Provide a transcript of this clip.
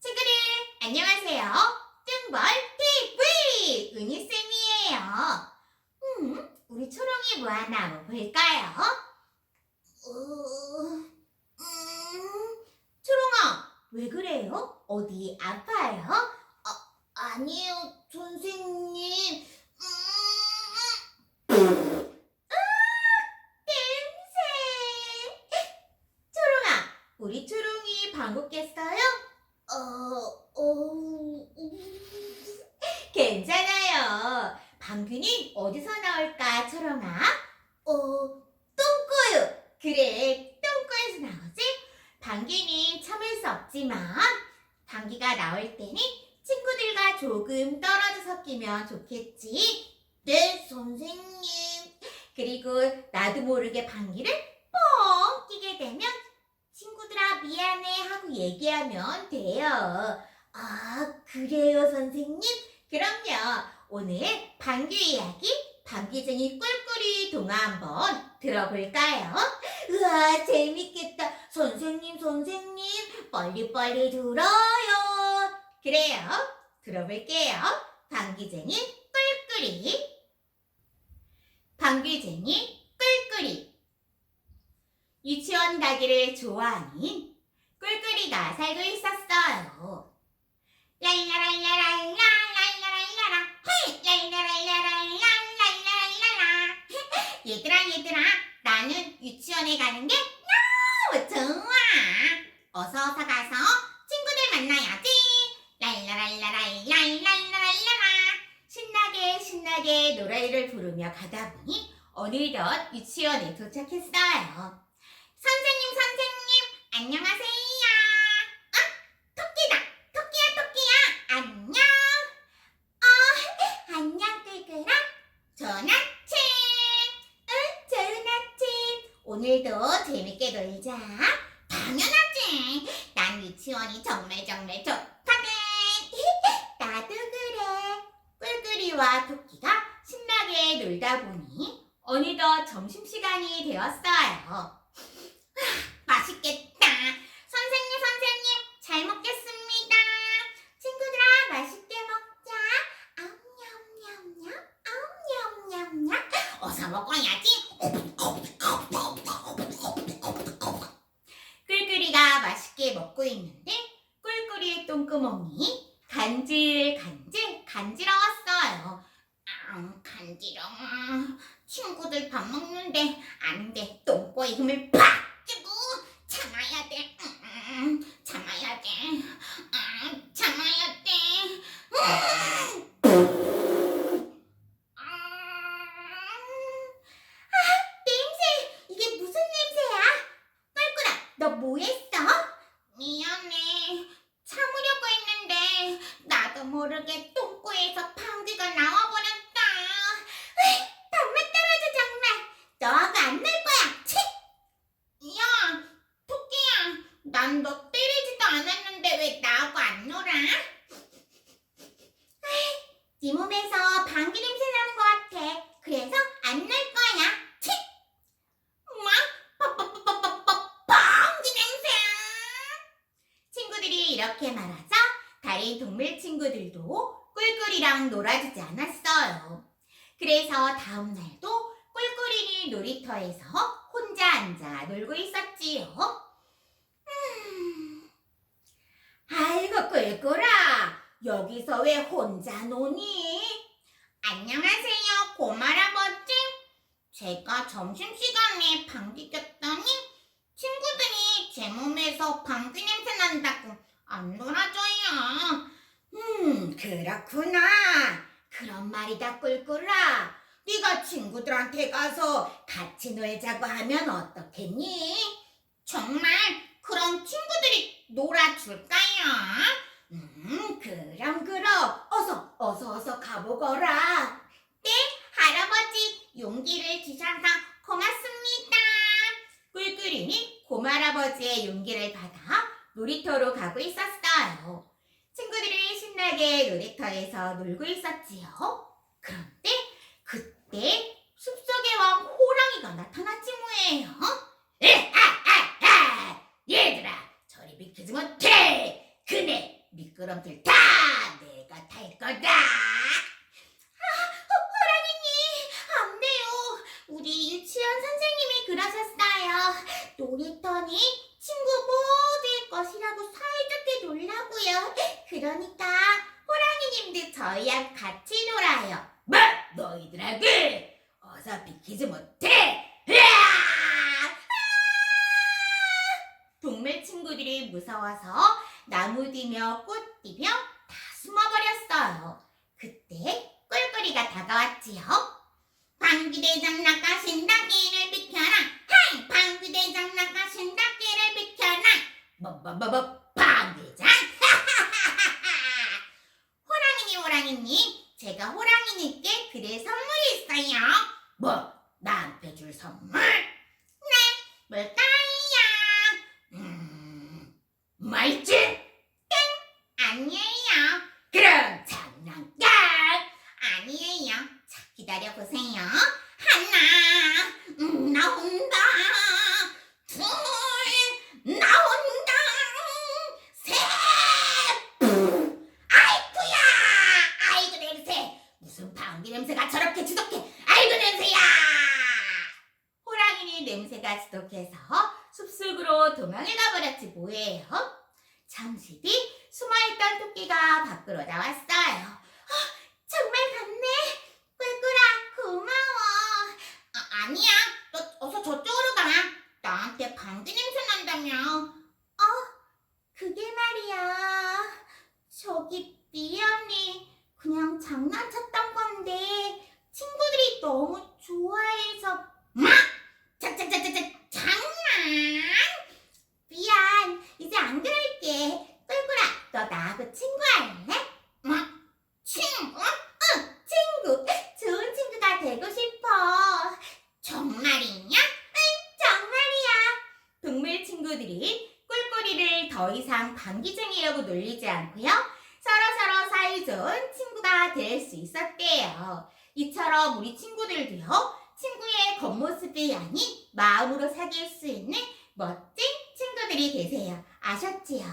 친구들 안녕하세요. 뚱벌 TV 은희 쌤이에요. 음, 우리 초롱이 뭐 하나 한번 볼까요? 어, 음, 초롱아 왜 그래요? 어디 아파요? 어, 아니에요 선생님. 음, 아, 냄새. 초롱아 우리 초롱이 방귀 깼어요? 어, 어, 괜찮아요. 방귀는 어디서 나올까, 초롱아? 어, 똥꼬요. 그래, 똥꼬에서 나오지? 방귀는 참을 수 없지만, 방귀가 나올 때는 친구들과 조금 떨어져서 끼면 좋겠지. 네, 선생님. 그리고 나도 모르게 방귀를 뻥 끼게 되면 친구들아 미안해 하고 얘기하면 돼요. 아, 그래요, 선생님? 그럼요. 오늘 방귀 이야기, 방귀쟁이 꿀꿀이 동화 한번 들어볼까요? 우와, 재밌겠다. 선생님, 선생님, 빨리빨리 들어요. 그래요. 들어볼게요. 방귀쟁이 꿀꿀이. 방귀쟁이. 유치원 가기를 좋아하는 꿀꿀이가 살고 있었어요. 랄라랄라랄라랄라랄라라. 헤이 랄라랄라랄라랄라랄라라. 얘들아 얘들아 나는 유치원에 가는 게 너무 좋아. 어서 어서 가서 친구들 만나야지. 랄라랄라랄라랄라랄라라. 신나게 신나게 노래를 부르며 가다 보니 어느덧 유치원에 도착했어요 선생님 선생님 안녕하세요. 아 토끼다. 토끼야 토끼야. 안녕. 어 안녕 꿀꿀아. 좋은 아침. 응 좋은 아침. 오늘도 재밌게 놀자. 당연하지 난 유치원이 정말 정말 좋거든 나도 그래. 꿀꿀이와 토끼가 신나게 놀다 보니 어느덧 점심시간이 되었어요 맛있겠다. 선생님 선생님 잘 먹겠습니다. 친구들아 맛있게 먹자. 아움냠냠냠 아움냠냠냠. 어서 먹어야지. 꿀꿀이가 맛있게 먹고 있는데 꿀꿀이의 똥구멍이 간질 간질 간지러웠어요. 아, 간지러워 친구들 밥 먹는데 안 돼. 똥꼬에 힘을 팍 주고 참아야 돼 음, 참아야 돼 음, 참아야 돼 음. 아, 냄새 이게 무슨 냄새야 꿀꿀아 너 뭐했어? 미안해 참으려고 했는데 나도 모르게 똥꼬에서 방귀가 나와버렸다 으이, 정말 떨어져 정말 너하고 안 놀 거야 치! 야 토끼야 난 너 때리지도 않았는데 왜 나하고 안 놀아? 에이, 네 몸에서 방귀 냄새 나는 것 같아 그래서 안 놀 거야 치! 뭐? 뽀뽀뽀뽀뽀뽀 방귀 냄새 친구들 이 이렇게 말하자 다른 동물 친구들도 꿀꿀이랑 놀아주지 않았어요. 그래서 다음 날도 꿀꿀이는 놀이터에서 혼자 앉아 놀고 있었지요. 음. 아이고 꿀꿀아 여기서 왜 혼자 노니? 안녕하세요 고말아버지 제가 점심시간에 방귀 꼈더니 친구들이 제 몸에서 방귀 냄새 난다고 안 놀아줘요. 음, 그렇구나. 그런 말이다, 꿀꿀아. 네가 친구들한테 가서 같이 놀자고 하면 어떻겠니? 정말 그럼 친구들이 놀아줄까요? 음, 그럼 그럼 어서 어서 어서 가보거라. 네, 할아버지 용기를 주셔서 고맙습니다. 꿀꿀이는 고말아버지의 용기를 받아 놀이터로 가고 있었어요. 친구들이 신나게 놀이터에서 놀고 있었지요. 그런데 그때 숲속에 왕 호랑이가 나타났지 뭐예요. 으아아아! 아, 아. 얘들아, 저리 믿기지 못해. 그네 미끄럼틀 다 내가 탈 거다. 아, 우리 유치원 선생님이 그러셨어요. 놀이터니 그러니까 호랑이님도 저희랑 같이 놀아요. 뭐? 너희들하고? 어서 비키지 못해! 으아! 동물 친구들이 무서워서 나무 뒤며 꽃 뒤며 다 숨어버렸어요. 그때 꿀꿀이가 다가왔지요. 방귀대장 나가신다 끼를 비켜라 하이 방귀대장 나가신다 끼를 비켜라 뭐뭐뭐뭐 방귀대장 호랑이님 호랑이님 제가 호랑이님께 드릴 선물이 있어요 뭐 나한테 줄 선물? 네 뭘까요? 음 말지? 땡 아니에요 그럼 장난감 아니에요 자, 기다려보세요. 하나, 음, 나온다. 둘, 나온다. 셋, 푸. 아이쿠야! 아이고, 냄새. 무슨 방귀 냄새가 저렇게 지독해. 아이고, 냄새야! 호랑이는 냄새가 지독해서 숲속으로 도망을 가버렸지 뭐예요. 잠시 뒤 숨어있던 토끼가 밖으로 나왔어요. 정말 갔네. 꿀꿀아 고마워. 아, 아니야. 너 어서 저쪽으로 가. 나한테 방귀 냄새 난다며. 어? 그게 말이야. 저기 미안해. 그냥 장난쳤던 건데 친구들이 너무 좋아해서 뭐? 자자자자자 장난? 미안. 이제 안 그럴게. 꿀꿀아 너 나하고 친구할래? 뭐? 친구? 응, 친구. 좋은 친구가 되고 싶어. 정말이냐? 응, 정말이야. 동물 친구들이 꿀꿀이를 더 이상 방귀쟁이라고 놀리지 않고요. 서로서로 사이좋은 친구가 될 수 있었대요. 이처럼 우리 친구들도요. 친구의 겉모습이 아닌 마음으로 사귈 수 있는 멋진 친구들이 되세요. 아셨지요?